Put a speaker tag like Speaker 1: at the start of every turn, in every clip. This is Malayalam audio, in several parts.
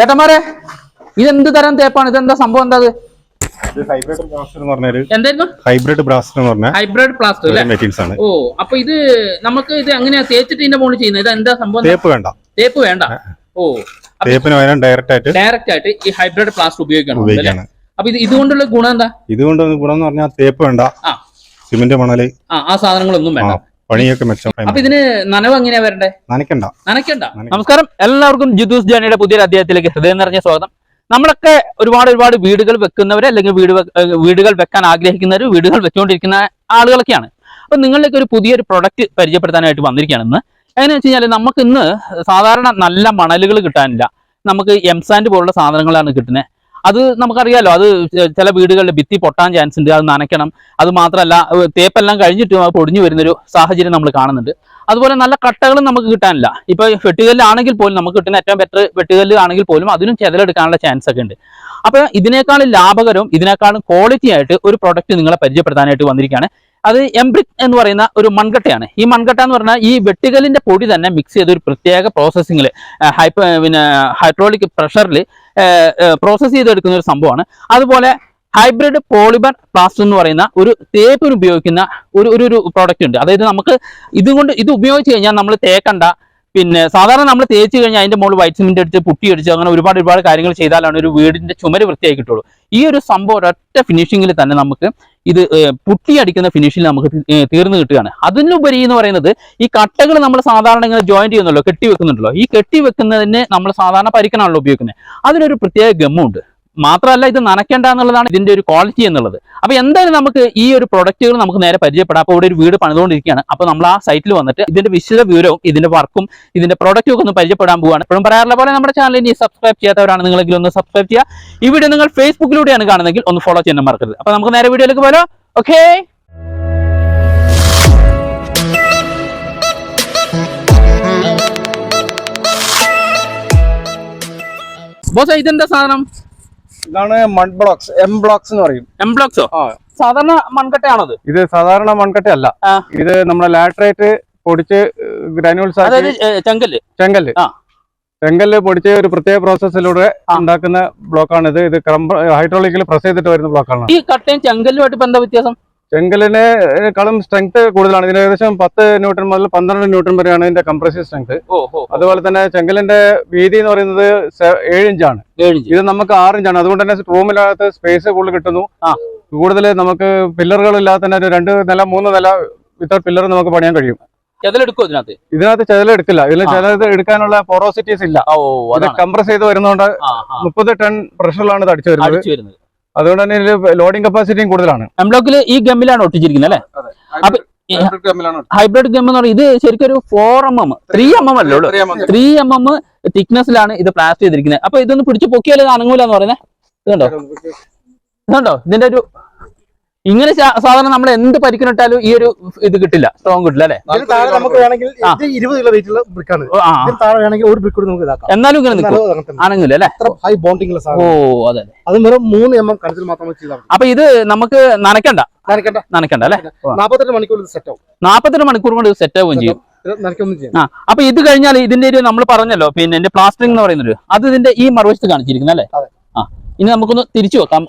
Speaker 1: ചേട്ടന്മാരെ ഇതെന്ത് തരം തേപ്പാണ്? ഇതെന്താ സംഭവം? എന്താ
Speaker 2: ഹൈബ്രിഡ് ബ്ലാസ്റ്റർ എന്ന് പറഞ്ഞൊരു
Speaker 1: എന്തായിരുന്നു?
Speaker 2: ഹൈബ്രിഡ് ബ്ലാസ്റ്റർ എന്ന് പറഞ്ഞ
Speaker 1: ഹൈബ്രിഡ് പ്ലാസ്റ്റർ
Speaker 2: മെറ്റീരിയൽസ് ആണ്.
Speaker 1: ഓ അപ്പൊ ഇത് നമുക്ക് ഇത് എങ്ങനെയാ തേച്ചിട്ട് ഇതിന്റെ മുകളിൽ ചെയ്യുന്നത്? ഇത് എന്താ സംഭവം?
Speaker 2: തേപ്പ് വേണ്ട.
Speaker 1: തേപ്പ് വേണ്ട. ഓ
Speaker 2: തേപ്പിന് പകരം ഡയറക്റ്റ് ആയിട്ട്
Speaker 1: ഡയറക്റ്റ് ആയിട്ട് ഈ ഹൈബ്രിഡ് പ്ലാസ്റ്റർ ഉപയോഗിക്കണം
Speaker 2: ഉപയോഗിക്കാണ്.
Speaker 1: അപ്പൊ ഇത് ഇതുകൊണ്ടുള്ള ഗുണം എന്താ?
Speaker 2: ഇതുകൊണ്ട് ഗുണം എന്ന് പറഞ്ഞാൽ തേപ്പ് വേണ്ട.
Speaker 1: ആ.
Speaker 2: സിമെന്റ് മണൽ.
Speaker 1: ആ സാധനങ്ങളൊന്നും വേണ്ട.
Speaker 2: പണിയൊക്കെ മെച്ചം.
Speaker 1: അപ്പൊ ഇതിന് നനവ് എങ്ങനെയാ വരണ്ടേ?
Speaker 2: നനയ്ക്കണ്ട.
Speaker 1: നനയ്ക്കണ്ട.
Speaker 2: നനയ്ക്കണ്ട.
Speaker 1: നമസ്കാരം. എല്ലാവർക്കും ജിദൂസ് ജാനിയുടെ പുതിയ അധ്യായത്തിലേക്ക് ഹൃദയം നിറഞ്ഞ സ്വാഗതം. നമ്മളൊക്കെ ഒരുപാട് ഒരുപാട് വീടുകൾ വെക്കുന്നവര് അല്ലെങ്കിൽ വീട് വീടുകൾ വെക്കാൻ ആഗ്രഹിക്കുന്നവർ വീടുകൾ വെച്ചുകൊണ്ടിരിക്കുന്ന ആളുകളൊക്കെയാണ്. അപ്പൊ നിങ്ങളിലേക്ക് ഒരു പുതിയൊരു പ്രൊഡക്റ്റ് പരിചയപ്പെടുത്താനായിട്ട് വന്നിരിക്കുകയാണ് ഇന്ന്. എങ്ങനെയാ വെച്ച് കഴിഞ്ഞാൽ നമുക്ക് ഇന്ന് സാധാരണ നല്ല മണലുകൾ കിട്ടാനില്ല. നമുക്ക് എംസാൻഡ് പോലുള്ള സാധനങ്ങളാണ് കിട്ടുന്നത് അത് നമുക്കറിയാലോ അത് ചില വീടുകളിൽ ഭിത്തി പൊട്ടാൻ ചാൻസ് ഉണ്ട് അത് നനയ്ക്കണം. അത് മാത്രമല്ല തേപ്പെല്ലാം കഴിഞ്ഞിട്ടും അത് പൊടിഞ്ഞു വരുന്നൊരു സാഹചര്യം നമ്മൾ കാണുന്നുണ്ട്. അതുപോലെ നല്ല കട്ടകളും നമുക്ക് കിട്ടാനില്ല. ഇപ്പൊ വെട്ടുകല്ലാണെങ്കിൽ പോലും നമുക്ക് കിട്ടുന്ന ഏറ്റവും ബെറ്റർ വെട്ടുകല്ല് ആണെങ്കിൽ പോലും അതിനും ചെതലെടുക്കാനുള്ള ചാൻസ് ഒക്കെ ഉണ്ട്. അപ്പൊ ഇതിനേക്കാളും ലാഭകരവും ഇതിനേക്കാളും ക്വാളിറ്റി ആയിട്ട് ഒരു പ്രൊഡക്റ്റ് നിങ്ങളെ പരിചയപ്പെടുത്താനായിട്ട് വന്നിരിക്കുകയാണ്. അത് എംബ്രിക് എന്ന് പറയുന്ന ഒരു മൺകട്ടയാണ്. ഈ മൺകട്ട എന്ന് പറഞ്ഞാൽ ഈ വെട്ടുകലിന്റെ പൊടി തന്നെ മിക്സ് ചെയ്ത് ഒരു പ്രത്യേക പ്രോസസ്സിങ്ങിൽ ഹൈപ്പ പിന്നെ ഹൈഡ്രോളിക് പ്രഷറിൽ പ്രോസസ്സ് ചെയ്തെടുക്കുന്ന ഒരു സംഭവമാണ്. അതുപോലെ ഹൈബ്രിഡ് പോളിബർ പ്ലാസ്റ്റർ എന്ന് പറയുന്ന ഒരു തേപ്പിന് ഉപയോഗിക്കുന്ന ഒരു ഒരു പ്രോഡക്റ്റ് ഉണ്ട്. അതായത് നമുക്ക് ഇതുകൊണ്ട് ഇത് ഉപയോഗിച്ച് കഴിഞ്ഞാൽ നമ്മൾ തേക്കണ്ട പിന്നെ സാധാരണ നമ്മൾ തേച്ച് കഴിഞ്ഞാൽ അതിന്റെ മുകളിൽ വൈറ്റ് സിമെന്റ് അടിച്ച് പുട്ടി അടിച്ച് അങ്ങനെ ഒരുപാട് ഒരുപാട് കാര്യങ്ങൾ ചെയ്താലാണ് ഒരു വീടിന്റെ ചുമര് വൃത്തിയായി കിട്ടുള്ളൂ. ഈ ഒരു സംഭവം ഒരൊറ്റ ഫിനിഷിംഗിൽ തന്നെ നമുക്ക് ഇത് പുട്ടി അടിക്കുന്ന ഫിനിഷിൽ നമുക്ക് തീർന്നു കിട്ടുകയാണ്. അതിനുപരി എന്ന് പറയുന്നത് ഈ കട്ടകൾ നമ്മൾ സാധാരണ ഇങ്ങനെ ജോയിന്റ് ചെയ്യുന്നല്ലോ കെട്ടി വെക്കുന്നുണ്ടല്ലോ ഈ കെട്ടി വെക്കുന്നതിന് നമ്മൾ സാധാരണ പരിക്കണാണല്ലോ ഉപയോഗിക്കുന്നത് അതിനൊരു പ്രത്യേക ഗമ്മുണ്ട്. മാത്രമല്ല ഇത് നനയ്ക്കേണ്ട എന്നുള്ളതാണ് ഇതിന്റെ ഒരു ക്വാളിറ്റി എന്നുള്ളത്. അപ്പൊ എന്തായാലും നമുക്ക് ഈ ഒരു പ്രൊഡക്റ്റുകൾ നമുക്ക് നേരെ പരിചയപ്പെടാം. അപ്പോൾ ഇവിടെ ഒരു വീട് പണിതുകൊണ്ടിരിക്കുകയാണ്. അപ്പോൾ നമ്മൾ ആ സൈറ്റിൽ വന്നിട്ട് ഇതിന്റെ വിശദ വിവരവും ഇതിന്റെ വർക്കും ഇതിന്റെ പ്രൊഡക്റ്റും ഒക്കെ ഒന്ന് പരിചയപ്പെടാൻ പോവുകയാണ് ഇപ്പോഴും പറയാറുള്ള പോലെ നമ്മുടെ ചാനൽ ഇനി സബ്സ്ക്രൈബ് ചെയ്യാത്തവരാണ് നിങ്ങളെങ്കിലും ഒന്ന് സബ്സ്ക്രൈബ് ചെയ്യുക. ഈ വീഡിയോ നിങ്ങൾ ഫേസ്ബുക്കിലൂടെയാണ് കാണുന്നതെങ്കിൽ ഒന്ന് ഫോളോ ചെയ്യാൻ മറക്കരുത്. അപ്പൊ നമുക്ക് നേരെ വീഡിയോയിലേക്ക് പോലോ ഓക്കേ ബോസ് ഇതെന്താ സാധനം?
Speaker 2: ഇതാണ് മഡ് ബ്ലോക്സ് എം ബ്ലോക്സ് എന്ന് പറയും.
Speaker 1: എം
Speaker 2: ബ്ലോക്സോ
Speaker 1: സാധാരണ മൺകട്ടയാണത്
Speaker 2: ഇത് സാധാരണ മൺകട്ടയല്ല.
Speaker 1: അല്ല
Speaker 2: ഇത് നമ്മുടെ ലാട്രേറ്റ് പൊടിച്ച് ഗ്രാനുവൽസ്
Speaker 1: ചെങ്കൽ
Speaker 2: ചെങ്കൽ
Speaker 1: ചെങ്കൽ ചെങ്കല്ല്?
Speaker 2: ചെങ്കല്ല്.
Speaker 1: ആ.
Speaker 2: ചെങ്കല്ല് പൊടിച്ച് ഒരു പ്രത്യേക പ്രോസസ്സിലൂടെ ഉണ്ടാക്കുന്ന ബ്ലോക്കാണ് ഇത് ഇത് ഹൈഡ്രോളിക്കൽ പ്രസ് ചെയ്തിട്ട് വരുന്ന ബ്ലോക്കാണ്
Speaker 1: ഈ കട്ടയും ചെങ്കല്ലുമായിട്ട് എന്താ വ്യത്യാസം?
Speaker 2: ചെങ്കലിനേക്കാളും സ്ട്രെങ്ത് കൂടുതലാണ്. ഇതിന് ഏകദേശം പത്ത് ന്യൂട്ടൺ മുതൽ പന്ത്രണ്ട് ന്യൂട്ടൺ വരെയാണ് ഇതിന്റെ കംപ്രസീവ് സ്ട്രെങ്ത് അതുപോലെ തന്നെ ചെങ്കലിന്റെ വീതി എന്ന് പറയുന്നത് ഏഴ് ഇഞ്ചാണ് ഇത് നമുക്ക് ആറ് ഇഞ്ചാണ് അതുകൊണ്ട് തന്നെ റൂമിനകത്ത് സ്പേസ് കൂടുതൽ കിട്ടുന്നു. കൂടുതൽ നമുക്ക് പില്ലറുകൾ ഇല്ലാതെ തന്നെ ഒരു രണ്ട് നില മൂന്ന് നില വിത്തൗട്ട് പില്ലർ നമുക്ക് പണിയാൻ കഴിയും.
Speaker 1: ചെതലെടുക്കും ഇതിനകത്ത്?
Speaker 2: ഇതിനകത്ത് ചെതൽ എടുക്കില്ല ഇതിൽ ചെതൽ എടുക്കാനുള്ള പോറോസിറ്റീസ് ഇല്ല. കംപ്രസ് ചെയ്ത് വരുന്നതുകൊണ്ട്. മുപ്പത് ടൺ പ്രഷറിലാണ് ഇത് അടിച്ചു വരുന്നത്. അതുകൊണ്ട് തന്നെ ഇതിൽ ലോഡിംഗ് കപ്പാസിറ്റിയും കൂടുതലാണ്.
Speaker 1: എംബ്ലോക്കിൽ ഈ ഗമ്മിലാണ് ഒട്ടിച്ചിരിക്കുന്നത് അല്ലേ? അപ്പൊ ഹൈബ്രിഡ് ഗം എന്ന് പറയുന്നത് ഇത് ശരിക്കും ഒരു four M M three M M അല്ലേ ഉള്ളൂ. ത്രീ എം എം തിക്നെസ്സിലാണ് ഇത് പ്ലാസ്റ്റ് ചെയ്തിരിക്കുന്നത്. അപ്പൊ ഇതൊന്ന് പിടിച്ച് പൊക്കിയാലേ എന്ന് പറയുന്നത് ഇതുണ്ടോ. ഇതുണ്ടോ? ഇതിന്റെ ഒരു ഇങ്ങനെ സാധാരണ നമ്മൾ എന്ത് പരിക്കിനിട്ടാലും ഈ ഒരു ഇത് കിട്ടില്ല സ്ട്രോങ് കിട്ടില്ല അല്ലെ?
Speaker 3: നമുക്ക് വേണമെങ്കിൽ ഇരുപത് കിലോ വെയിറ്റുള്ള ബ്രിക്കാണ് താഴെ വേണമെങ്കിൽ ഒരു ബ്രിക്ക് കൂടി നമുക്ക് ഇതാക്കാം.
Speaker 1: എന്നാലും ഇങ്ങനെ നിൽക്കും. അനങ്ങില്ല അല്ലെ?
Speaker 3: അത്ര ഹൈ ബോണ്ടിങ്
Speaker 1: ഓ അതെ അതെ.
Speaker 3: വെറും മൂന്ന് എം എം കണത്തിൽ മാത്രമേ ചെയ്താൽ
Speaker 1: അപ്പൊ ഇത് നമുക്ക് നനക്കണ്ട
Speaker 3: നനക്കണ്ട
Speaker 1: നനക്കണ്ട അല്ലെ?
Speaker 3: നാപ്പത്തെട്ട് മണിക്കൂർ സെറ്റ് ആവും.
Speaker 1: നാപ്പത്തെട്ട് മണിക്കൂർ കൊണ്ട് സെറ്റ് ആവുകയും ചെയ്യും. ആ അപ്പൊ ഇത് കഴിഞ്ഞാൽ ഇതിന്റെ ഒരു നമ്മൾ പറഞ്ഞല്ലോ പിന്നെ പ്ലാസ്റ്ററിംഗ് എന്ന് പറയുന്നത് അത് ഇതിന്റെ ഈ മറുവശത്ത് കാണിച്ചിരിക്കുന്നത് അല്ലേ?
Speaker 3: അതെ.
Speaker 1: ആ ഇനി നമുക്കൊന്ന് തിരിച്ചു വെക്കാം.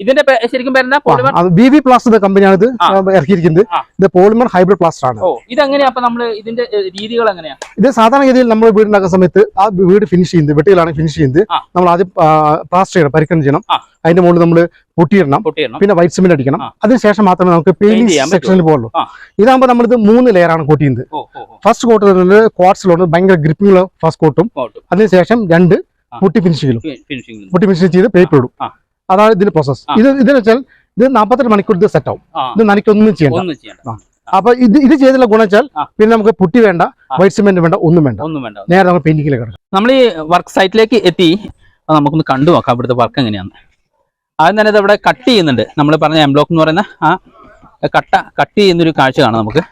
Speaker 1: ഇതിന്റെ ശരിക്കും പേരെന്താ? പോളിമർ
Speaker 3: ബി വി പ്ലാസ്റ്റർ കമ്പനിയാണ് ഇത് ഇറക്കിയിരിക്കുന്നത്. ഇത് പോളിമർ ഹൈബ്രിഡ് പ്ലാസ്റ്റർ ആണ്.
Speaker 1: ഇതെങ്ങനെയാ അപ്പൊ നമ്മൾ ഇതിന്റെ രീതികൾ എങ്ങനെയാ?
Speaker 3: ഇത് സാധാരണ രീതിയിൽ നമ്മൾ വീടുണ്ടാക്കുന്ന സമയത്ത് ആ വീട് ഫിനിഷ് ചെയ്യുന്നത് വെട്ടിയിലാണ് ഫിനിഷ് ചെയ്യുന്നത്. നമ്മൾ ആദ്യം പ്ലാസ്റ്റർ ചെയ്യണം പരിക്കണം ചെയ്യണം. അതിന്റെ മുകളിൽ നമ്മൾ പൊട്ടിയിടണം. പിന്നെ വൈറ്റ് സിമെന്റ് അടിക്കണം. അതിനുശേഷം മാത്രമേ നമുക്ക് പെയിന്റിംഗ് സെക്ഷനിൽ പോകുള്ളൂ. ഇതാകുമ്പോൾ നമ്മളിത് മൂന്ന് ലെയറാണ് കോട്ട് ചെയ്യുന്നത്. ഫസ്റ്റ് കോട്ട് വരുന്നത് ക്വാർട്സിലുണ്ട് ഭയങ്കര ഗ്രിപ്പിംഗ് ഫസ്റ്റ് കോട്ടും അതിനുശേഷം രണ്ട്
Speaker 1: പൊട്ടി
Speaker 3: പുട്ടി ഫിനിഷിങ്ങിലും
Speaker 1: ഫി- ഫിനിഷിംഗ്
Speaker 3: ഫിനിഷ് ചെയ്ത് പേപ്പർ ഇടും. അതാണ് ഇതിന്റെ പ്രോസസ് ഇത് ഇതിന് വെച്ചാൽ ഇത് നാൽപ്പത്തെട്ട് മണിക്കൂർ ഇത് സെറ്റ് ആവും. ഇത് നനയ്ക്കൊന്നും ചെയ്യണ്ട. അപ്പൊ ഇത് ഇത് ചെയ്തുള്ള ഗുണം വെച്ചാൽ പിന്നെ നമുക്ക് പുട്ടി വേണ്ട വൈറ്റ് സിമെന്റ് വേണ്ട ഒന്നും വേണ്ട.
Speaker 1: ഒന്നും വേണ്ട.
Speaker 3: നേരെ നമ്മൾ പെയിന്റിങ്ങിലേക്ക് കിടക്കാം.
Speaker 1: നമ്മൾ ഈ വർക്ക് സൈറ്റിലേക്ക് എത്തി. നമുക്കൊന്ന് കണ്ടു നോക്കാം ഇവിടുത്തെ വർക്ക് എങ്ങനെയാണ് ആദ്യം തന്നെ ഇത് ഇവിടെ കട്ട് ചെയ്യുന്നുണ്ട്. നമ്മൾ പറഞ്ഞ എംബ്ലോക്ക് എന്ന് പറയുന്ന ആ കട്ട കട്ട് ചെയ്യുന്നൊരു കാഴ്ച കാണാം നമുക്ക്.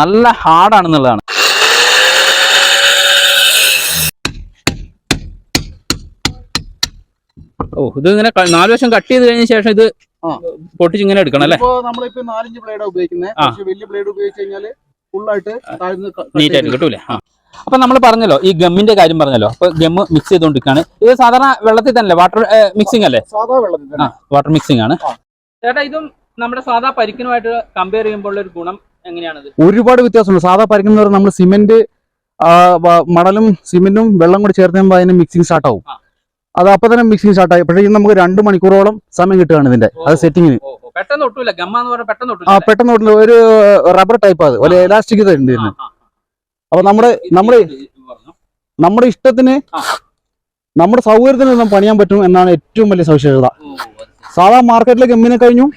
Speaker 1: നല്ല ഹാർഡാണെന്നുള്ളതാണ് ഓ ഇത് ഇങ്ങനെ നാല് വശം കട്ട് ചെയ്ത് കഴിഞ്ഞ ശേഷം ഇത്. പൊട്ടിച്ച് ഇങ്ങനെ എടുക്കണം അല്ലേ?
Speaker 4: ഇപ്പോ നമ്മളിപ്പോ നാലഞ്ച് ബ്ലേഡാ ഉപയോഗിക്കുന്നത് പക്ഷെ വലിയ ബ്ലേഡ് ഉപയോഗിച്ച്
Speaker 1: കിട്ടൂലേ? അപ്പൊ നമ്മൾ പറഞ്ഞല്ലോ ഈ ഗമ്മിന്റെ കാര്യം പറഞ്ഞല്ലോ. അപ്പൊ ഗമ്മ് മിക്സ് ചെയ്തുകൊണ്ടിരിക്കുകയാണ് ഇത് സാധാരണ വെള്ളത്തിൽ തന്നെ വാട്ടർ മിക്സിംഗ് അല്ലേ?
Speaker 3: സാധാ വെള്ളത്തിൽ
Speaker 1: ആ വാട്ടർ മിക്സിംഗ് ആണ്. ചേട്ടാ ഇതും നമ്മുടെ സാധാ പരിക്കിനുമായിട്ട് കമ്പയർ ചെയ്യുമ്പോൾ ഒരു ഗുണം എങ്ങനെയാണത്?
Speaker 3: ഒരുപാട് വ്യത്യാസമുണ്ട്. സാധാ പരിക്കുന്ന നമ്മൾ സിമെന്റ് മടലും സിമെന്റും വെള്ളം കൂടി ചേർത്ത് കഴിയുമ്പോൾ അതിന് മിക്സിംഗ് സ്റ്റാർട്ട് ആവും. അത് അപ്പൊ തന്നെ മിക്സിങ് സ്റ്റാർട്ട് ആയി. പക്ഷേ ഇത് നമുക്ക് രണ്ട് മണിക്കൂറോളം സമയം കിട്ടുകയാണ് ഇതിന്റെ അത് സെറ്റിങ്ങിന്
Speaker 1: പെട്ടെന്ന് ഒട്ടില്ല ഗമ്മ എന്ന് പറഞ്ഞാൽ പെട്ടെന്ന്
Speaker 3: ആ പെട്ടെന്ന് ഒരു റബ്ബർ ടൈപ്പ് അത്. ഒരു ഇലാസ്റ്റിക് ഉണ്ട് ഇതിന് അപ്പൊ നമ്മുടെ നമ്മുടെ നമ്മുടെ ഇഷ്ടത്തിന്. നമ്മുടെ സൗകര്യത്തിന് പണിയാൻ പറ്റും എന്നാണ് ഏറ്റവും വലിയ സവിശേഷത. സാധാ മാർക്കറ്റിലെ ഗമ്മിനെ കഴിഞ്ഞും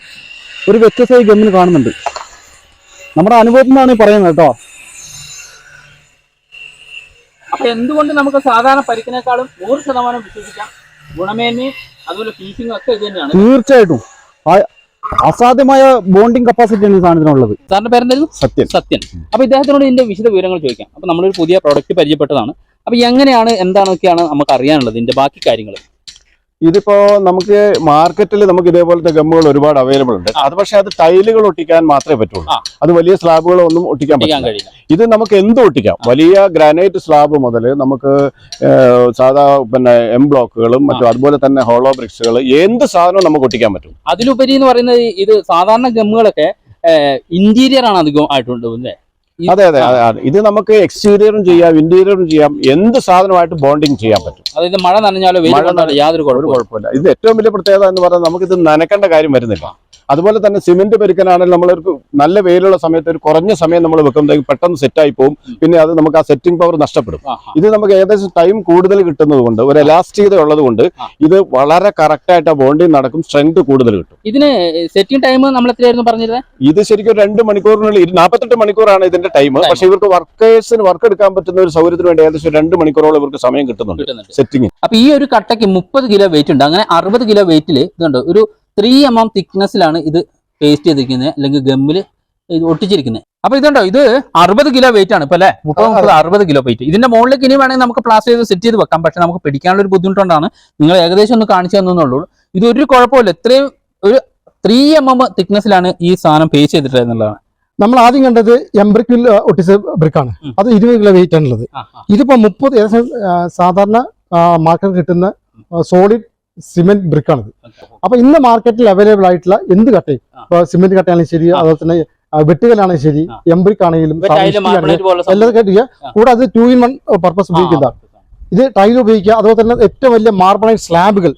Speaker 3: ഒരു വ്യത്യസ്തമായി ഗമ്മിന് കാണുന്നുണ്ട്. നമ്മുടെ അനുഭവത്തിൽ നിന്നാണ് ഈ പറയുന്നത് കേട്ടോ.
Speaker 1: അപ്പൊ എന്തുകൊണ്ട് നമുക്ക് സാധാരണ പരിക്കിനേക്കാളും നൂറ് ശതമാനം വിശ്വസിക്കാം? ഗുണമേന്മയും അതുപോലെ ഫീസിംഗും ഒക്കെ ഇത് തന്നെയാണ്.
Speaker 3: തീർച്ചയായിട്ടും. അസാധ്യമായ ബോണ്ടിങ് കപ്പാസിറ്റിയാണ് ഈ സാധനത്തിനുള്ളത്.
Speaker 1: സാറിന്റെ പേരെന്തായിരുന്നു
Speaker 2: സത്യൻ.
Speaker 1: സത്യൻ. അപ്പൊ ഇദ്ദേഹത്തിനോട് ഇതിന്റെ വിശദ വിവരങ്ങൾ ചോദിക്കാം. അപ്പൊ നമ്മളൊരു പുതിയ പ്രോഡക്റ്റ് പരിചയപ്പെട്ടതാണ്. അപ്പൊ എങ്ങനെയാണ് എന്താണൊക്കെയാണ് നമുക്ക് അറിയാനുള്ളത് ഇതിന്റെ ബാക്കി കാര്യങ്ങൾ.
Speaker 2: ഇതിപ്പോ നമുക്ക് മാർക്കറ്റിൽ നമുക്ക് ഇതേപോലത്തെ ഗമ്മുകൾ ഒരുപാട് അവൈലബിൾ ഉണ്ട്. അത് പക്ഷേ അത് ടൈലുകൾ ഒട്ടിക്കാൻ മാത്രമേ പറ്റുള്ളൂ. അത് വലിയ സ്ലാബുകളോ ഒന്നും ഒട്ടിക്കാൻ പറ്റില്ല. ഇത് നമുക്ക് എന്ത് ഒട്ടിക്കാം? വലിയ ഗ്രാനൈറ്റ് സ്ലാബ് മുതൽ നമുക്ക് സാധാ പിന്നെ എം ബ്ലോക്കുകളും മറ്റും അതുപോലെ തന്നെ ഹോളോ ബ്രിക്സുകൾ എന്ത് സാധനവും നമുക്ക് ഒട്ടിക്കാൻ പറ്റും.
Speaker 1: അതിലുപരി എന്ന് പറയുന്നത് ഇത് സാധാരണ ഗമ്മുകളൊക്കെ ഇന്റീരിയർ ആണ് അധികം ആയിട്ടുണ്ട് അല്ലേ?
Speaker 2: അതെ അതെ. ഇത് നമുക്ക് എക്സ്റ്റീരിയറും ചെയ്യാം ഇന്റീരിയറും ചെയ്യാം. എന്ത് സാധനമായിട്ട് ബോണ്ടിങ് ചെയ്യാൻ പറ്റും.
Speaker 1: അതായത് മഴ നനഞ്ഞാലോ യാതൊരു കുഴപ്പമില്ല.
Speaker 2: ഇത് ഏറ്റവും വലിയ പ്രത്യേകത എന്ന് പറഞ്ഞാൽ നമുക്ക് ഇത് നനക്കേണ്ട കാര്യം വരുന്നില്ല. അതുപോലെ തന്നെ സിമെന്റ് പെരുക്കനാണെങ്കിൽ ഒരു നല്ല വെയിലുള്ള സമയത്ത് ഒരു കുറഞ്ഞ സമയം നമ്മൾ വെക്കുമ്പോഴത്തേക്ക് പെട്ടെന്ന് സെറ്റായി ആയി പോകും. പിന്നെ അത് നമുക്ക് ആ സെറ്റിംഗ് പവർ നഷ്ടപ്പെടും. ഇത് നമുക്ക് ഏകദേശം ടൈം കൂടുതൽ കിട്ടുന്നത് കൊണ്ട് ഒരു എലാസ്റ്റികത ഉള്ളത് കൊണ്ട് ഇത് വളരെ കറക്റ്റ് ആയിട്ട് ആ ബോണ്ടിങ് നടക്കും സ്ട്രെങ്ത് കൂടുതൽ കിട്ടും.
Speaker 1: ഇതിന് സെറ്റിംഗ് ടൈം നമ്മൾ എത്രയായിരുന്നു പറഞ്ഞിരുന്നത്
Speaker 2: ഇത് ശരിക്കും രണ്ട് മണിക്കൂറിനുള്ളിൽ നാൽപ്പത്തെട്ട് മണിക്കൂറാണ് ഇതിന്റെ ടൈം പക്ഷെ ഇവർക്ക് വർക്കേഴ്സിന് വർക്ക് എടുക്കാൻ പറ്റുന്ന ഒരു സൗകര്യത്തിന് വേണ്ടി ഏകദേശം രണ്ട് മണിക്കൂറോളം ഇവർക്ക് സമയം കിട്ടുന്നുണ്ട്.
Speaker 1: കിട്ടുന്നുണ്ട്.
Speaker 2: സെറ്റിംഗ്
Speaker 1: അപ്പൊ ഈ ഒരു കട്ടയ്ക്ക് മുപ്പത് കിലോ വെയിറ്റ് ഉണ്ട്. അങ്ങനെ അറുപത് കിലോ വെയിറ്റിൽ ഇതുണ്ട്. ഒരു ത്രീ എം എം തിക്നെസ്സിലാണ് ഇത് പേസ്റ്റ് ചെയ്തിരിക്കുന്നത് അല്ലെങ്കിൽ ഗമ്മിൽ ഇത് ഒട്ടിച്ചിരിക്കുന്നത് അപ്പൊ ഇതുണ്ടോ? ഇത് അറുപത് കിലോ വെയിറ്റ് ആണ് ഇപ്പൊ അല്ലെ? മുപ്പത് മുപ്പത് അറുപത് കിലോ വെയിറ്റ് ഇതിന്റെ മുകളിലേക്ക് ഇനി വേണമെങ്കിൽ നമുക്ക് പ്ലാസ്റ്റർ ചെയ്ത് സെറ്റ് ചെയ്ത് വെക്കാം. പക്ഷെ നമുക്ക് പിടിക്കാനുള്ള ഒരു ബുദ്ധിമുട്ടുണ്ടാണ്. നിങ്ങൾ ഏകദേശം ഒന്ന് കാണിച്ചു തന്നുള്ളൂ ഇത് ഒരു കുഴപ്പമില്ല. ഇത്രയും ഒരു ത്രീ എം എം തിക്നെസ്സിലാണ് ഈ സാധനം പേസ്റ്റ് ചെയ്തിട്ടുള്ളതാണ്
Speaker 3: നമ്മൾ ആദ്യം കണ്ടത് എംബ്രിക്കിൽ ഒട്ടിച്ച ബ്രിക്കാണ്
Speaker 1: ആണ്.
Speaker 3: അത് ഇരുപത് കിലോ വെയിറ്റ് ആണുള്ളത്. ഇതിപ്പോ മുപ്പത് ഏകദേശം സാധാരണ മാർക്കറ്റ് കിട്ടുന്ന സോളിഡ് സിമെന്റ് ബ്രിക്കാണിത് അപ്പൊ ഇന്ന് മാർക്കറ്റിൽ അവൈലബിൾ ആയിട്ടുള്ള എന്ത് കട്ടയും. ഇപ്പൊ സിമെന്റ് കട്ടയാണെങ്കിലും ശരി. അതുപോലെ തന്നെ ആ, വെട്ടുകല്ലാണെങ്കിലും ശരി
Speaker 1: എം
Speaker 3: എംബ്രിക് ആണെങ്കിലും എല്ലാം കെട്ടിയ
Speaker 1: കൂടെ
Speaker 3: കൂടാതെ ടു ഇൻ വൺ പർപ്പസ് ഉപയോഗിക്കുന്നതാണ്. ഇത് ടൈൽ ഉപയോഗിക്കുക അതുപോലെ തന്നെ ഏറ്റവും വലിയ മാർബിളൈറ്റ് സ്ലാബുകൾ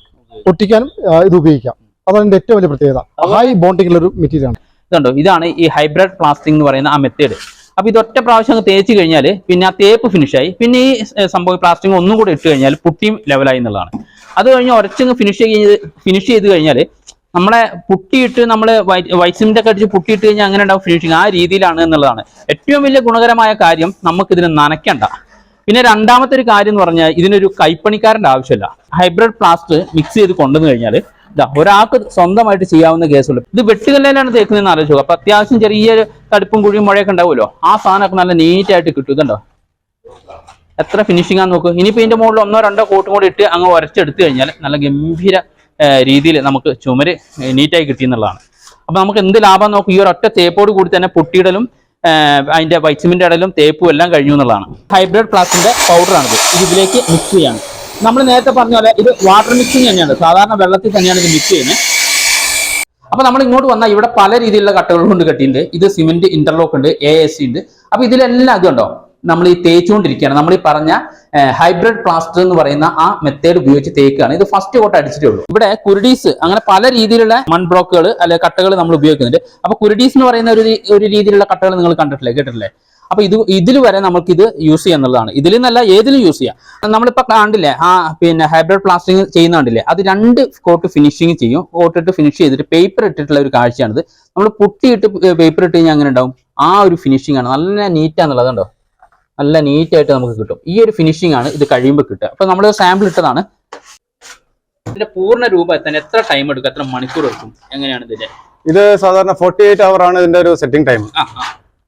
Speaker 3: ഒട്ടിക്കാനും ഇത് ഉപയോഗിക്കാം. അതാണ് ഇതിന്റെ ഏറ്റവും വലിയ പ്രത്യേകത. ഹൈ ബോണ്ടിങ് ഉള്ള ഒരു മെറ്റീരിയൽ ആണ്.
Speaker 1: ഇതുണ്ടോ? ഇതാണ് ഈ ഹൈബ്രിഡ് പ്ലാസ്റ്റിക് എന്ന് പറയുന്ന ആ മെത്തേഡ് അപ്പൊ ഇതൊറ്റ പ്രാവശ്യം അങ്ങ് തേച്ച് കഴിഞ്ഞാൽ പിന്നെ ആ തേപ്പ് ഫിനിഷായി പിന്നെ ഈ സംഭവം പ്ലാസ്റ്റിക് ഒന്നും കൂടെ ഇട്ട് കഴിഞ്ഞാൽ പുട്ടിയും ലെവലായി എന്നുള്ളതാണ്. അത് കഴിഞ്ഞ് ഉരച്ചങ്ങ് ഫിനിഷ് ചെയ്ത് ഫിനിഷ് ചെയ്ത് കഴിഞ്ഞാൽ നമ്മളെ പുട്ടിയിട്ട് നമ്മൾ വൈറ്റ് സിമെന്റ് ഒക്കെ അടിച്ച് പുട്ടിയിട്ട് കഴിഞ്ഞാൽ അങ്ങനെ ഉണ്ടാവും ഫിനിഷിങ് ആ രീതിയിലാണ് എന്നുള്ളതാണ്. ഏറ്റവും വലിയ ഗുണകരമായ കാര്യം നമുക്കിതിന് നനയ്ക്കണ്ട. പിന്നെ രണ്ടാമത്തെ ഒരു കാര്യം എന്ന് പറഞ്ഞാൽ ഇതിനൊരു കൈപ്പണിക്കാരന്റെ ആവശ്യമില്ല. ഹൈബ്രിഡ് പ്ലാസ്റ്റ് മിക്സ് ചെയ്ത് കൊണ്ടുവന്ന് കഴിഞ്ഞാൽ ഇതാ ഒരാൾക്ക് സ്വന്തമായിട്ട് ചെയ്യാവുന്ന കേസുള്ളൂ ഇത് വെട്ടുകല്ലിലാണ് തേക്കുന്നതെന്ന് ആലോചിച്ചു അപ്പൊ അത്യാവശ്യം ചെറിയ തടുപ്പും കുഴിയും മുഴയൊക്കെ ഉണ്ടാവുമല്ലോ? ആ സാധനമൊക്കെ നല്ല നീറ്റായിട്ട് കിട്ടും. ഇതുണ്ടോ? എത്ര ഫിനിഷിംഗ് ആണെന്ന് നോക്കൂ. ഇനിയിപ്പോൾ ഇതിന്റെ മുകളിൽ ഒന്നോ രണ്ടോ കോട്ടും കൂടി ഇട്ട് അങ്ങ് ഉരച്ചെടുത്തു കഴിഞ്ഞാൽ നല്ല ഗംഭീര രീതിയിൽ നമുക്ക് ചുമര് നീറ്റായി കിട്ടി എന്നുള്ളതാണ്. അപ്പൊ നമുക്ക് എന്ത് ലാഭം നോക്കും? ഈ ഒരു ഒറ്റ തേപ്പോട് കൂടി തന്നെ പൊട്ടിയിടലും അതിന്റെ വൈറ്റമിന്റെ ഇടലും തേപ്പും എല്ലാം കഴിഞ്ഞു എന്നുള്ളതാണ്. ഹൈബ്രിഡ് പ്ലാസ്റ്റിന്റെ പൗഡറാണിത് ഇത് ഇതിലേക്ക് മിക്സ് ചെയ്യാണ്. നമ്മൾ നേരത്തെ പറഞ്ഞ പോലെ ഇത് വാട്ടർ മിക്സിങ് തന്നെയാണ്. സാധാരണ വെള്ളത്തിൽ തന്നെയാണ് ഇത് മിക്സ് ചെയ്യുന്നത് അപ്പൊ നമ്മൾ ഇങ്ങോട്ട് വന്നാൽ ഇവിടെ പല രീതിയിലുള്ള കട്ടകൾ കൊണ്ട് കെട്ടിയിട്ടുണ്ട്. ഇത് സിമെന്റ് ഇന്റർലോക്ക് ഉണ്ട് എ എസ് സി ഉണ്ട്. അപ്പൊ ഇതിലെല്ലാം അതുണ്ടോ നമ്മൾ ഈ തേച്ചുകൊണ്ടിരിക്കുകയാണ്. നമ്മൾ ഈ പറഞ്ഞ ഹൈബ്രിഡ് പ്ലാസ്റ്റർ എന്ന് പറയുന്ന ആ മെത്തേഡ് ഉപയോഗിച്ച് തേക്കുകയാണ്. ഇത് ഫസ്റ്റ് കോട്ട് അടിച്ചിട്ടേ ഉള്ളൂ. ഇവിടെ കുരുടീസ് അങ്ങനെ പല രീതിയിലുള്ള മൺ ബ്ലോക്കുകൾ അല്ലെ കട്ടകൾ നമ്മൾ ഉപയോഗിക്കുന്നുണ്ട്. അപ്പൊ കുരുടീസ് എന്ന് പറയുന്ന ഒരു ഒരു രീതിയിലുള്ള കട്ടകൾ നിങ്ങൾ കണ്ടിട്ടില്ലേ? കേട്ടിട്ടില്ലേ? അപ്പൊ ഇത് ഇതിൽ വരെ നമുക്ക് ഇത് യൂസ് ചെയ്യാം എന്നുള്ളതാണ്. ഇതിൽ നിന്നല്ല ഏതിലും യൂസ് ചെയ്യാം. നമ്മളിപ്പോ കണ്ടില്ലേ ആ പിന്നെ ഹൈബ്രിഡ് പ്ലാസ്റ്റിക് ചെയ്യുന്ന കണ്ടില്ലേ? അത് രണ്ട് കോട്ട് ഫിനിഷിങ് ചെയ്യും. കോട്ടിട്ട് ഫിനിഷ് ചെയ്തിട്ട് പേപ്പർ ഇട്ടിട്ടുള്ള ഒരു കാഴ്ചയാണിത്. നമ്മൾ പുട്ടിയിട്ട് പേപ്പർ ഇട്ട് കഴിഞ്ഞാൽ അങ്ങനെ ഉണ്ടാവും? ആ ഒരു ഫിനിഷിംഗ് ആണ്. നല്ല നീറ്റാന്നുള്ളത് കണ്ടോ? നല്ല നീറ്റ് ആയിട്ട് നമുക്ക് കിട്ടും. ഈ ഒരു ഫിനിഷിംഗ് ആണ് ഇത് കഴിയുമ്പോൾ കിട്ടുക. അപ്പൊ നമ്മൾ സാമ്പിൾ ഇട്ടതാണ്. ഇതിന്റെ പൂർണ രൂപം എത്താൻ എത്ര ടൈം എടുക്കും? എത്ര മണിക്കൂർ എടുക്കും? എങ്ങനെയാണ് ഇതിന്റെ
Speaker 2: ഇത് സാധാരണ ഫോർട്ടി എയ്റ്റ് അവർ ആണ് ഇതിന്റെ ഒരു സെറ്റിംഗ് ടൈം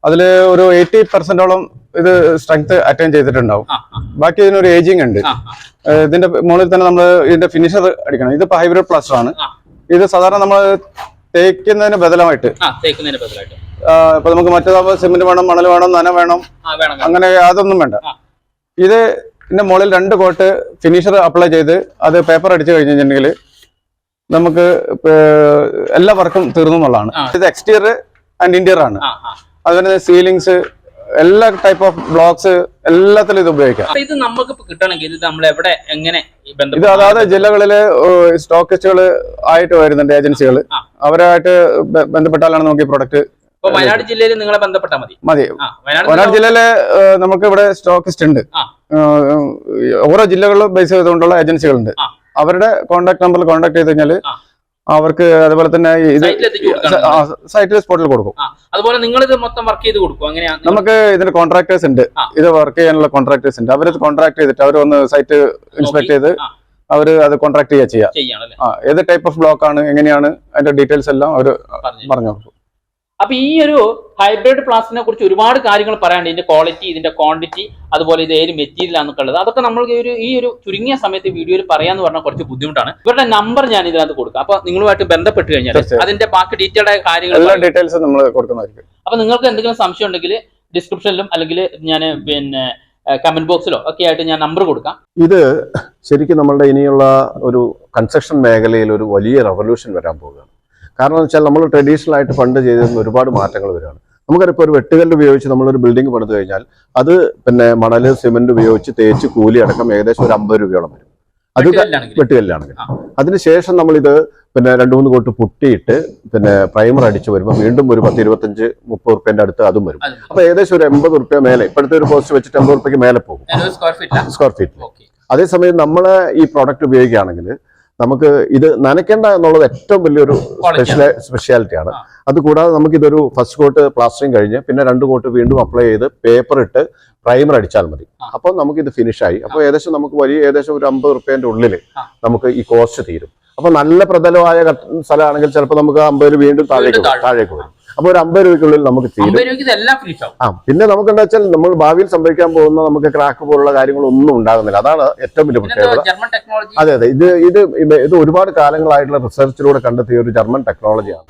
Speaker 2: അതിൽ ഒരു എയ്റ്റി പെർസെന്റോളം ഇത് സ്ട്രെങ്ത് അറ്റൈൻ ചെയ്തിട്ടുണ്ടാവും. ബാക്കി ഇതിനൊരു ഏജിങ് ഉണ്ട്. ഇതിന്റെ മുകളിൽ തന്നെ നമ്മൾ ഇതിന്റെ ഫിനിഷർ അടിക്കണം. ഇതിപ്പോ ഹൈബ്രിഡ് പ്ലാസ്റ്റർ ആണ്. ഇത് സാധാരണ നമ്മൾ തേക്കുന്നതിന് ബദലമായിട്ട്
Speaker 1: തേക്കുന്നതിന്
Speaker 2: ഇപ്പൊ നമുക്ക് മറ്റേതാകുമ്പോൾ സിമെന്റ് വേണം മണൽ വേണം നന വേണം. അങ്ങനെ യാതൊന്നും വേണ്ട. ഇത് ഇതിന്റെ മുകളിൽ രണ്ട് കോട്ട് ഫിനിഷർ അപ്ലൈ ചെയ്ത് അത് പേപ്പർ അടിച്ചു കഴിഞ്ഞിട്ടുണ്ടെങ്കിൽ നമുക്ക് എല്ലാ വർക്കും തീർന്നു എന്നുള്ളതാണ്. ഇത് എക്സ്റ്റീരിയർ ആൻഡ് ഇന്റീരിയർ ആണ്. അതുപോലെ സീലിങ്സ് എല്ലാ ടൈപ്പ് ഓഫ് ബ്ലോക്സ് എല്ലാത്തിലും ഇത് ഉപയോഗിക്കാം.
Speaker 1: ഇത് നമുക്ക് കിട്ടണമെങ്കിൽ ഇത് നമ്മൾ എവിടെ എങ്ങനെ
Speaker 2: ഇത് അതാത് ജില്ലകളിൽ സ്റ്റോക്കിസ്റ്റുകൾ ആയിട്ട് വരുന്നുണ്ട് ഏജൻസികൾ അവരായിട്ട് ബന്ധപ്പെട്ടാലാണ് നമുക്ക് ഈ പ്രൊഡക്റ്റ്
Speaker 1: വയനാട് ജില്ലയിൽ നിങ്ങളെ ബന്ധപ്പെട്ടാൽ മതി.
Speaker 2: മതി.
Speaker 1: വയനാട്
Speaker 2: ജില്ലയിലെ നമുക്ക് ഇവിടെ സ്റ്റോക്കിസ്റ്റ് ഉണ്ട്. ഓരോ ജില്ലകളിലും ബേസ് ചെയ്തുകൊണ്ടുള്ള ഏജൻസികളുണ്ട് അവരുടെ കോൺടാക്ട് നമ്പറിൽ കോൺടാക്ട് ചെയ്ത് കഴിഞ്ഞാൽ. അവർക്ക് അതുപോലെ തന്നെ ഇത്
Speaker 1: സൈറ്റിൽ
Speaker 2: സ്പോട്ടിൽ കൊടുക്കും.
Speaker 1: അതുപോലെ നിങ്ങൾ ഇത് മൊത്തം വർക്ക് ചെയ്ത് കൊടുക്കും അങ്ങനെ
Speaker 2: നമുക്ക് ഇതിന്റെ കോൺട്രാക്ടേഴ്സ് ഉണ്ട്. ഇത് വർക്ക് ചെയ്യാനുള്ള കോൺട്രാക്ടേഴ്സ് ഉണ്ട്. അവരത് കോൺട്രാക്ട് ചെയ്തിട്ട് അവർ ഒന്ന് സൈറ്റ് ഇൻസ്പെക്ട് ചെയ്ത്. അവർ അത് കോൺട്രാക്ട് ചെയ്യാ ചെയ്യാം. ഏത് ടൈപ്പ് ഓഫ് ബ്ലോക്ക് ആണ് എങ്ങനെയാണ് അതിന്റെ ഡീറ്റെയിൽസ് എല്ലാം അവർ
Speaker 1: പറഞ്ഞു
Speaker 2: പറഞ്ഞു കൊടുക്കും.
Speaker 1: അപ്പൊ ഈ ഒരു ഹൈബ്രിഡ് പ്ലാസ്റ്റിനെ കുറിച്ച് ഒരുപാട് കാര്യങ്ങൾ പറയാനുണ്ട്. ഇതിന്റെ ക്വാളിറ്റി ഇതിന്റെ ക്വാണ്ടിറ്റി അതുപോലെ ഇത് ഏത് മെറ്റീരിയൽ ആണെന്നുള്ളത് ഉള്ളത്. അതൊക്കെ നമ്മൾക്ക് ഒരു ഈ ഒരു ചുരുങ്ങിയ സമയത്ത് വീഡിയോയിൽ പറയാന്ന് പറഞ്ഞാൽ കുറച്ച് ബുദ്ധിമുട്ടാണ്. ഇവരുടെ നമ്പർ ഞാൻ ഇതിനകത്ത് കൊടുക്കാം. അപ്പൊ നിങ്ങളുമായിട്ട് ബന്ധപ്പെട്ട് കഴിഞ്ഞാൽ അതിന്റെ ബാക്കി ഡീറ്റെയിൽഡ് ആയ കാര്യങ്ങൾ
Speaker 2: ഡീറ്റെയിൽസ്. നമ്മൾ കൊടുക്കുന്നതായിരിക്കും.
Speaker 1: അപ്പൊ നിങ്ങൾക്ക് എന്തെങ്കിലും സംശയം ഉണ്ടെങ്കിൽ ഡിസ്ക്രിപ്ഷനിലും അല്ലെങ്കിൽ ഞാൻ പിന്നെ കമന്റ് ബോക്സിലോ ഒക്കെ ആയിട്ട് ഞാൻ നമ്പർ കൊടുക്കാം.
Speaker 2: ഇത് ശരിക്കും നമ്മളുടെ ഇനിയുള്ള ഒരു കൺസ്ട്രക്ഷൻ മേഖലയിൽ ഒരു വലിയ റെവല്യൂഷൻ വരാൻ പോവുകയാണ്. കാരണം എന്ന് വെച്ചാൽ നമ്മൾ ട്രഡീഷണൽ ആയിട്ട് ഫണ്ട് ചെയ്തിരുന്ന ഒരുപാട് മാറ്റങ്ങൾ വരികയാണ്. നമുക്കറിയിപ്പോൾ ഒരു വെട്ടുകല്ല് ഉപയോഗിച്ച് നമ്മളൊരു ബിൽഡിംഗ് പണിത് കഴിഞ്ഞാൽ അത് പിന്നെ മണൽ സിമെന്റ് ഉപയോഗിച്ച് തേച്ച് കൂലി അടക്കം ഏകദേശം ഒരു അമ്പത് രൂപയോളം വരും. അത്
Speaker 1: വെട്ടുകല്ലാണെങ്കിൽ.
Speaker 2: അതിനുശേഷം നമ്മളിത് പിന്നെ രണ്ട് മൂന്ന് കോട്ട് പുട്ടിയിട്ട് പിന്നെ പ്രൈമർ അടിച്ച് വരുമ്പോൾ വീണ്ടും ഒരു പത്ത് ഇരുപത്തഞ്ച് മുപ്പത് റുപ്യന്റെ അടുത്ത് അതും വരും. അപ്പൊ ഏകദേശം ഒരു എൺപത് റുപ്യ മേലെ ഇപ്പോഴത്തെ ഒരു പോസ്റ്റ് വെച്ചിട്ട് എൺപത് റുപ്യക്ക് മേലെ പോകും.
Speaker 1: സ്ക്വയർ ഫീറ്റ്
Speaker 2: ഫീറ്റിൽ അതേസമയം നമ്മൾ ഈ പ്രോഡക്റ്റ് ഉപയോഗിക്കുകയാണെങ്കിൽ നമുക്ക് ഇത് നനയ്ക്കേണ്ട എന്നുള്ളത് ഏറ്റവും വലിയൊരു സ്പെഷ്യൽ സ്പെഷ്യാലിറ്റി ആണ്.
Speaker 1: ആ.
Speaker 2: അതുകൂടാതെ നമുക്ക് ഇതൊരു ഫസ്റ്റ് കോട്ട് പ്ലാസ്റ്ററിങ് കഴിഞ്ഞ് പിന്നെ രണ്ട് കോട്ട് വീണ്ടും അപ്ലൈ ചെയ്ത് പേപ്പർ ഇട്ട് പ്രൈമർ അടിച്ചാൽ മതി. അപ്പോൾ നമുക്ക് ഇത് ഫിനിഷ് ആയി. അപ്പോൾ ഏകദേശം നമുക്ക് വലിയ ഏകദേശം ഒരു അമ്പത് റുപ്യന്റെ ഉള്ളിൽ നമുക്ക് ഈ കോസ്റ്റ് തീരും. അപ്പൊ നല്ല പ്രതലമായ സ്ഥലമാണെങ്കിൽ ചിലപ്പോൾ നമുക്ക് അമ്പത് രൂപ വീണ്ടും താഴേക്ക് താഴേക്ക് വരും. അപ്പോൾ ഒരു അമ്പത് രൂപയ്ക്കുള്ളിൽ നമുക്ക്
Speaker 1: ആവും.
Speaker 2: ആ പിന്നെ നമുക്ക് എന്താ വെച്ചാൽ നമ്മൾ ഭാവിയിൽ സംഭവിക്കാൻ പോകുന്ന നമുക്ക് ക്രാക്ക് പോലുള്ള കാര്യങ്ങളൊന്നും ഉണ്ടാകുന്നില്ല. അതാണ് ഏറ്റവും വലിയ പ്രത്യേകത. അതെ അതെ. ഇത് ഇത് ഇത് ഒരുപാട് കാലങ്ങളായിട്ടുള്ള റിസർച്ചിലൂടെ കണ്ടെത്തിയ ഒരു ജർമ്മൻ ടെക്നോളജിയാണ്